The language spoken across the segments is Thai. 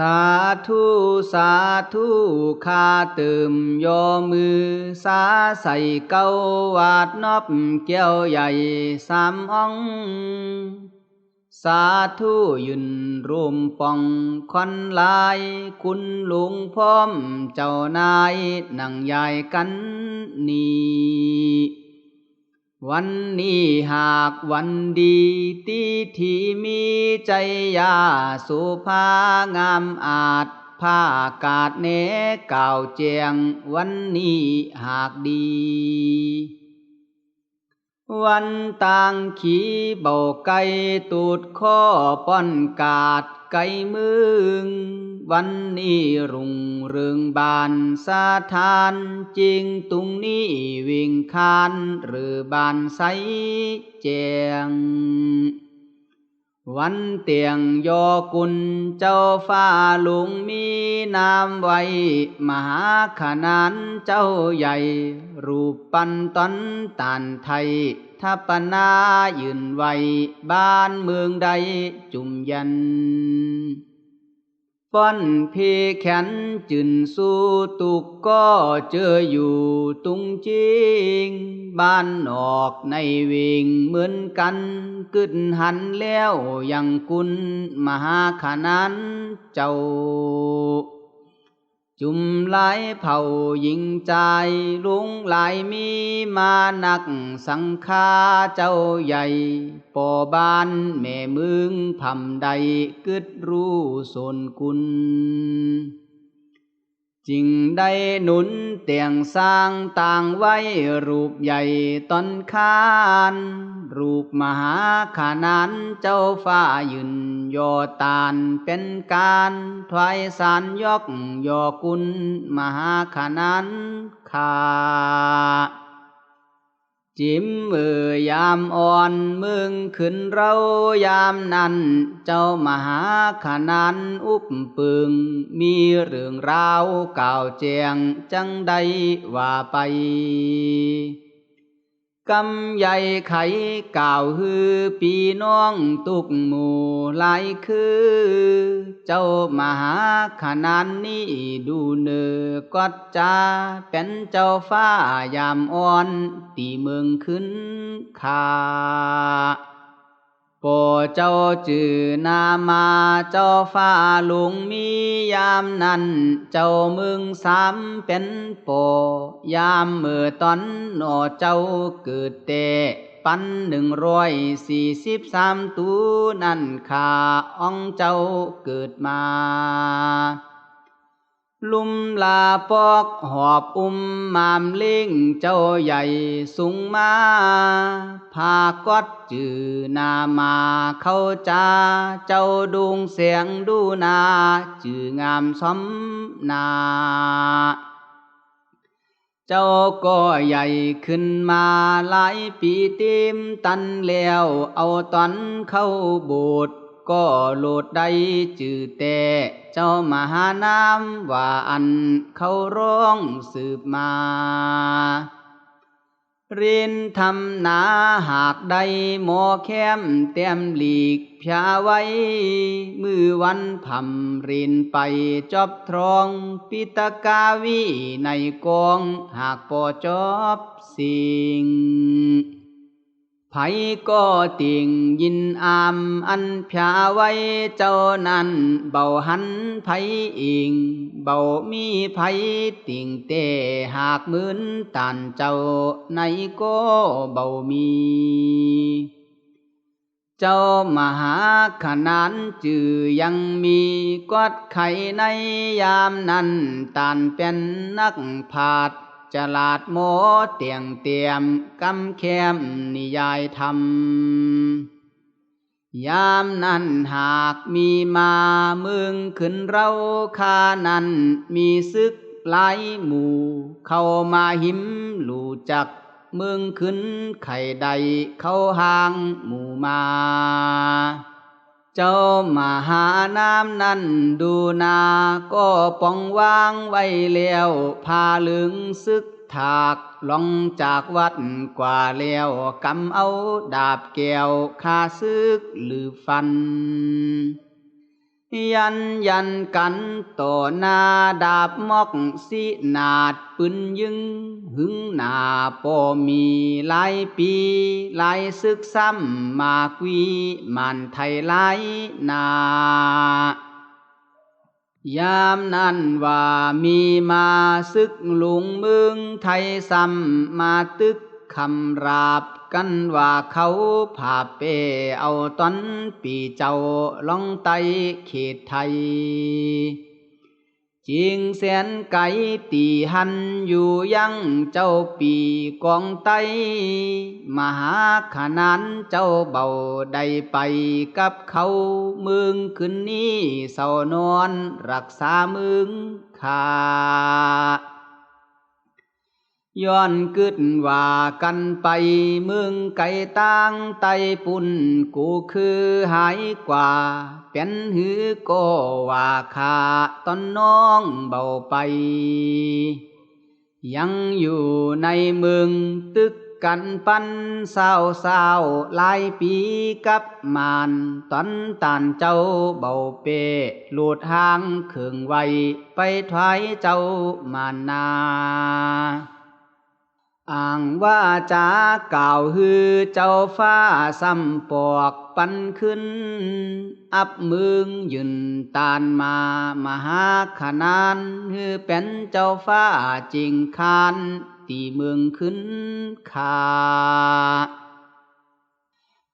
สาธุสาธุข้าเติมยอมือ สาใส่เก้าวาดนอบเกี้ยวใหญ่สามอ่อง สาธุยืนรวมปองควันลาย คุณลุงพร้อมเจ้านาย นั่งยายกันนี่ วันนี้หากวันดีที่ที่มีใจยาสุภางามอาจผ้ากาดเนก่าวเจียงวันนี้หากดี วันต่างขี่เบาไก่ตูดข้อป้อนกาดไก่มึง วันนี้รุงเรืองบานสาทานจริงตุงนี้วิ่งคานหรือบานใสแจง วันเตียงยอกุลเจ้าฟ้าลุงมีนามไว้ มหาขนานเจ้าใหญ่ รูปปันตันตานไทยทัปนายืนไว้ บ้านเมืองใดจุมยัน ป้อนพีแขนจึนสู้ตุกก็เจออยู่ตุงจริง บ้านนอกในวิ่งเหมือนกันกึดหันแล้วยังกุลมหาขนานเจ้า จุมหลายเผ่ายิงใจลุงหลายมีมานักสังฆาเจ้าใหญ่ปอบานแม่มึงพำใดกึดรู้ส่วนกุล จิงได้หนุนเตียงสร้างต่างไว้ รูปใหญ่ตอนคาน รูปมหาขานานเจ้าฟ้ายืนโยตานเป็นการถวายสารยกโยกุลมหาขานานขา จิมมือยยามอ่อนมึงขึ้นเรายามนั้น เจ้ามหาขนานอุปปึง มีเรื่องราวกล่าวแจงจังใดว่าไป กำใหญ่ไขกล่าวฮือปีน้องตุกหมู่หลายคือ เจ้ามหาขนานนี้ดูเนือกัดจาเป็นเจ้าฟ้ายามอ่อน ตีเมืองขึ้นคา โปเจ้าจือนามาเจ้าฟ้าลุงมียามนั้น เจ้ามึงสามเป็นโป ยามเมื่อตอนหนอเจ้าเกิดเตปันหนึ่งร้อยสี่สิบสามตูนั่นขาอ่องเจ้าเกิดมา ลุมลาปอกหอบอุ้มมามเล่งเจ้าใหญ่สูงมาพากอดจือนามาเข้าจาเจ้าดวงเสียงดูนาจืองามสมนาเจ้าก็ใหญ่ขึ้นมาหลายปีเต็มตันแล้วเอาตอนเข้าโบสถ์ ก็โลดได้จือแต่เจ้ามหานามว่าอันเขาร้องสืบมา เรียนทำนาหากใดหมอแคมเต็มหลีกพยาไว้ มือวันพำเรียนไปจอบทรอง ปิตกาวีในกองหากปอจอบสิ่ง ไผก็ติ่งยินอามอันพยาไว้เจ้านั้นเบาหันไผอิงเบามีไผติ่งเตหากมืนตันเจ้าในก็เบามีเจ้ามหาขนานจือยังมีกอดไข่ในยามนั้นตานเป็นนักผาด จลาดโมเตียงเตียมกำแคมนิยายธรรม ยามนั้นหากมีมาเมืองขึ้นเราคานั้นมีซึกหลายหมู่ เข้ามาหิมรู้จักเมืองขึ้นไข่ใดเข้าห่างหมู่มา จ้ามาหาน้ำนั้นดูนา ก็ป้องวางไว้แล้วพาลึงซึกถากลองจากวัดกว่าแล้วกำเอาดาบแก้วคาซึกหรือฟัน ยันยันกันต่อหน้าดาบมอกสินาดปืนยึงหึงน้าปอมีหลายปีหลายศึกซ้ำมากวีมันไทยหลายนายามนั้นว่ามีมาศึกลุงเมืองไทยซ้ำมาตึก คำราบกันว่าเขาผาเปเอาตอนปีเจ้าล่องไตเขตไทยจิงแสนไก่ตีหันอยู่ยังเจ้าปีกองไตมหาขนานเจ้าเบาได้ไปกับเขาเมืองขึ้นนี้เศร้านอนรักษาเมืองขา ย้อนกึดว่ากันไปเมืองไก่ตั้งไตปุ่นกูคือหายกว่า เป็นหือก็ว่าขาตอนน้องเบาไป ยังอยู่ในเมืองตึกกันปันเศร้าเศร้าหลายปีกับมานตอนตานเจ้าเบาเปหลุดหางเคืองไว้ไปถวายเจ้ามานา อ่างว่าจาก่าวฮือเจ้าฟ้าซ้ำปอกปันขึ้น อับมึงยืนตานมามหาขนานฮือเป็นเจ้าฟ้าจริงคานตีเมืองขึ้นขา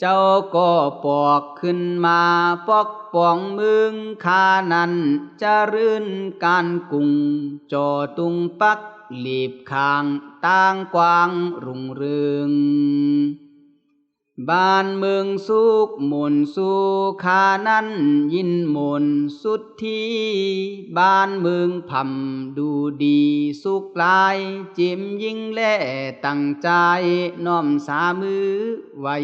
เจ้าก็ปอกขึ้นมาปอกป่องมึงคานั้นจะรื่นการกุงจอตุงปัก หลีบคางต่างกวางรุ่งเรืองบ้านเมืองสุขมนสู่คานั้นยินมนสุดที่ บ้านเมืองพำดูดีสุขลาย จิมยิ่งแล่ตั้งใจน้อมสามือไว้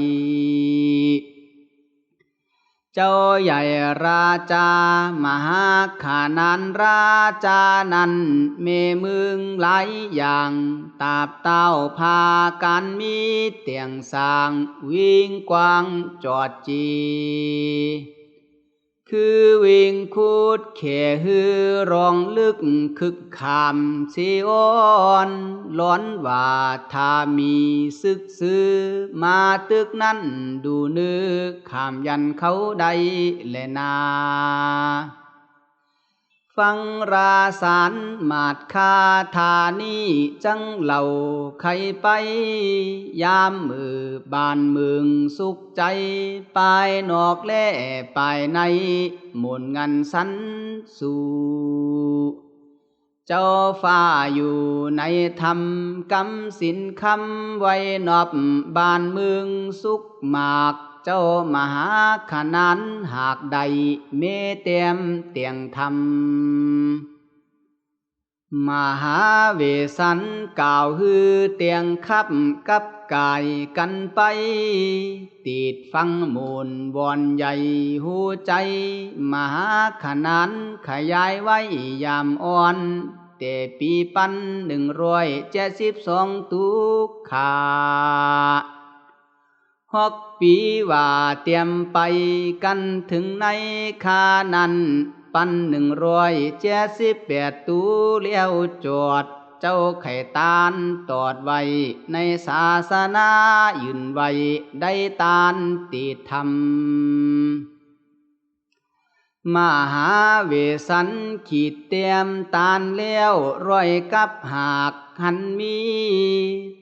จ้าใหญ่ราชามหาขานานราชานั้นเมมึงหลายอย่าง ตาบเต้าพากันมีเตียงสางวิ่งกวางจอดจี คือวิ่งคูดเขฮือรองลึกคึกคามสีอ่อนร้อนว่าถ้ามีซึกซื้อ มาตึกนั้นดูนึกขามยันเขาใดแลนา ฟังราสารมาดคาธานีจังเหล่าใครไป ยามมือบานเมืองสุขใจปายนอกแล่ปายในหมุนเงันสันสู่เจ้าฟ้าอยู่ในธรรมกำสินคำไว้นอบบานเมืองสุขมาก เจ้ามหาขนานหากใดเมเตียมเตียงธรรม มหาเวสันกล่าวฮือเตียงคับกับกายกันไป ติดฟังมูลบอนใหญ่หูใจ มหาขนานขยายไว้ยามอ่อนแต่ปีปันหนึ่งร้อยเจ็ดสิบสองตุกขา หกปีว่าเตรียมไปกันถึงในคานันปันหนึ่งร้อยเจ็ดสิบแปดตูเลี้ยวจอด เจ้าไข่ตานตอดไว้ ในศาสนายืนไว้ ได้ตานติดธรรม มหาเวสันขีดเตรียมตานเลี้ยวร้อยกับหากหันมี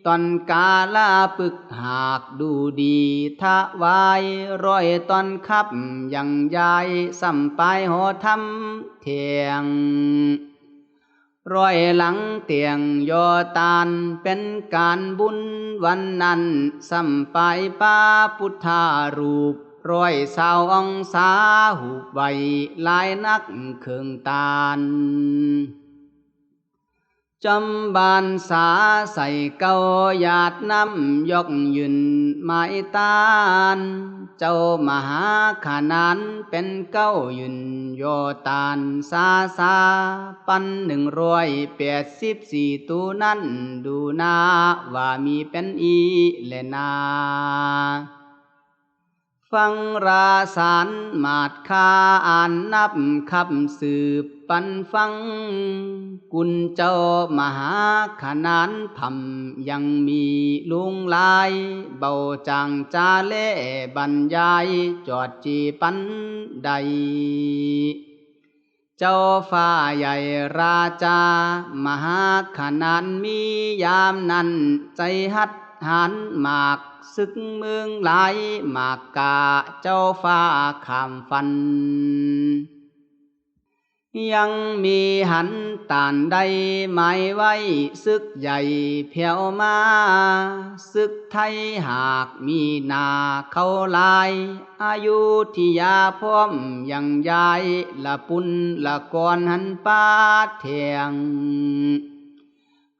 ตอนกาลาปึกหากดูดีทะวายร้อยตอนขับยังยายสัมปายหอทำเทียงร้อยหลังเตียงยอตานเป็นการบุญวันนั้นสัมปายป้าพุทธารูป ร้อยสาวองศาหูใบลายนักเคืองตาลจำบานสาใส่เกาหยาดน้ำยกยืนไม้ตาน เจ้ามหาขานานเป็นเก้ายืนโยตานสาสาปันหนึ่งร้อยแปดสิบสี่ตูนั้นดูนาว่ามีเป็นอีเลนา ฟังราสารมาดคาอ่านนับขับสืบปันฟัง กุญเจ้ามหาขนานพำยังมีลุงลาย เบาจังจาเล่บรรยายจอดจีปันใด เจ้าฟ้าใหญ่ราชา มหาขนานมียามนั้นใจหัดหันหมาก ศึกเมืองหลายมากกาเจ้าฟ้าขามฟัน ยังมีหันตานใดหมายไว้ศึกใหญ่เพียวมาศึกไทยหากมีนาเข้าลาย อายุที่ยาพร้อมยังยายละปุนละกอนหันป้าเทียง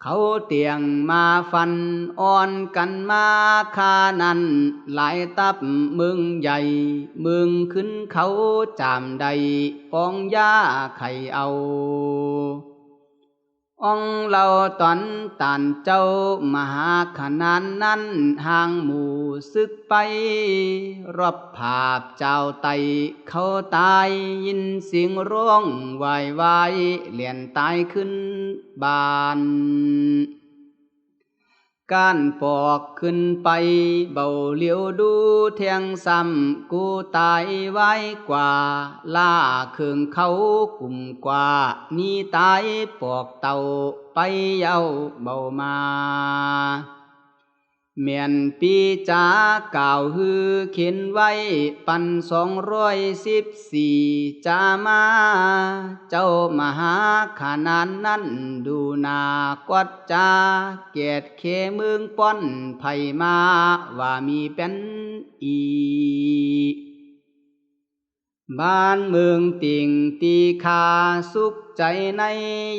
เขาเตียงมาฟันอ่อนกันมาคานั้นหลายตับมึงใหญ่มึงขึ้นเขาจามใดปองยาไข่เอา องเราตอนตานเจ้ามหาขนานนั้นห่างหมู่ซึกไป รอบผาบเจ้าไตเขาตายยินเสียงร้องวายวายเลียนตายขึ้นบาน การปอกขึ้นไปเบาเลี้ยวดูเทียงซ้ำกูตายไว้กว่า ล่าเคืองเขากลุ่มกว่า นี่ตายปอกเต่าไปเย้าเบามา เมียนปีจาก่าวฮือเขียนไว้ ปันสองร้อยสิบสี่จามา เจ้ามหาขนานนั้นดูนากวัดจา เกียรติเคเมืองป้อนไผมา ว่ามีเป็นอี บ้านเมืองติ่งตีคาสุขใจใน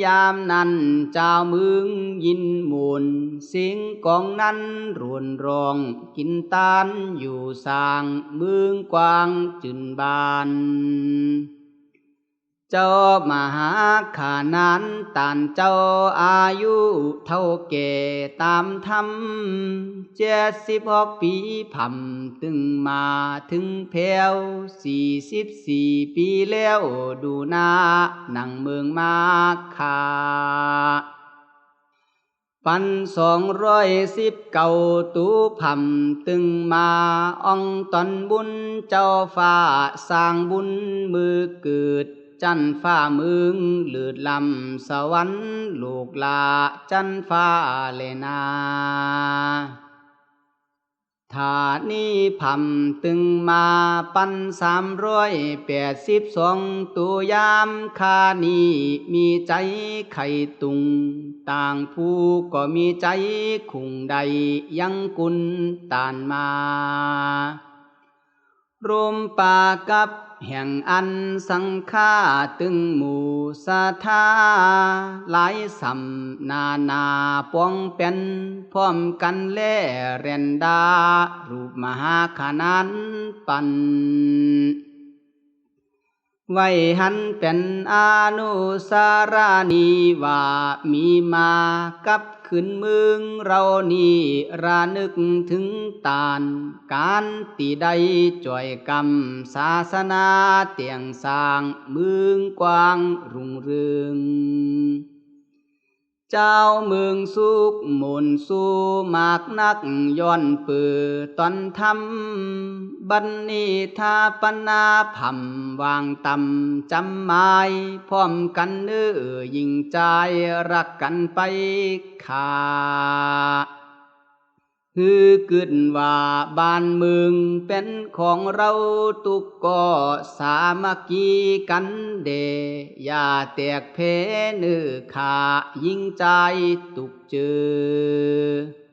ยามนั้นเจ้าเมืองยินมูลเสียงกองนั้นรวนรองกินตานอยู่สางเมืองกว้างจุนบาน เจ้ามหาขานานตานเจ้าอายุเท่าแก่ตามธรรมเจ็ดสิบหกปีผ่ำตึงมาถึงแผวสี่สิบสี่ปีแล้วดูหน้าหนังเมืองมาคาปันสองร้อยสิบเก่าตูผ่ำตึงมาอ่องตอนบุญเจ้าฟ้าสร้างบุญมือเกิด จันฟ้ามึงหลืดลำสวรรค์ลูกลาจันฟ้าเลนาถานี้ผ่ำตึงมาปันสามร้อยแปดสิบสองตัวยามคานีมีใจไข่ตุง ต่างผู้ก็มีใจคุงใดยังกุนตานมารวมปากับ แห่งอันสังฆาตึงหมู่สาธาหลายสำนานาปองเป็นพร้อมกันแล่เรนดา รูปมหาขนานปัน ไว้หันเป็นอนุสารานีว่ามีมากับขึ้นเมืองเรานี่ระนึกถึงตานการตีใดจ่อยกรรมศาสนาเตียงสร้างเมืองกว้างรุ่งเรือง จ้าเมืองสุกหมุนสู้มากนักย้อนปือตอนทำบันนี้ทาปนาพำวางตำจำหมายพร้อมกันเนื้อยิงใจรักกันไปขา คือกึนว่าบ้านเมืองเป็นของเราตุกก็สามัคคีกันเด อย่าแตกเพเนื้อขายิ่งใจตุกเจอ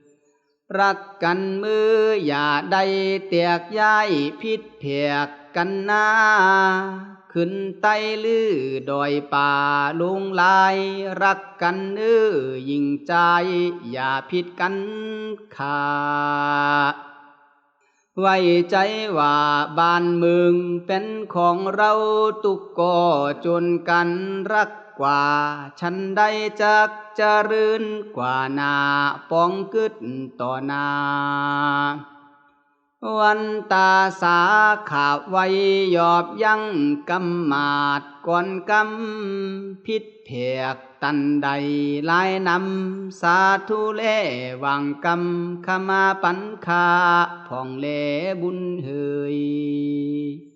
รักกันมืออย่าได้แตกย้ายพิษเพียกกันน้า ขึ้นไตลือดอยป่าลุงลาย รักกันเนื้อยิ่งใจ อย่าผิดกันขาไว้ใจว่าบ้านเมืองเป็นของเราตุกก่อจนกันรักกว่า ฉันได้จักเจริญกว่านาปองกึดต่อนา วันตาสาขาไว้ยอบยังกำมาดก่อนกำพิษเพียกตันใดลายนำสาธุเลวังกำขมาปันคาผ่องเลบุญเฮย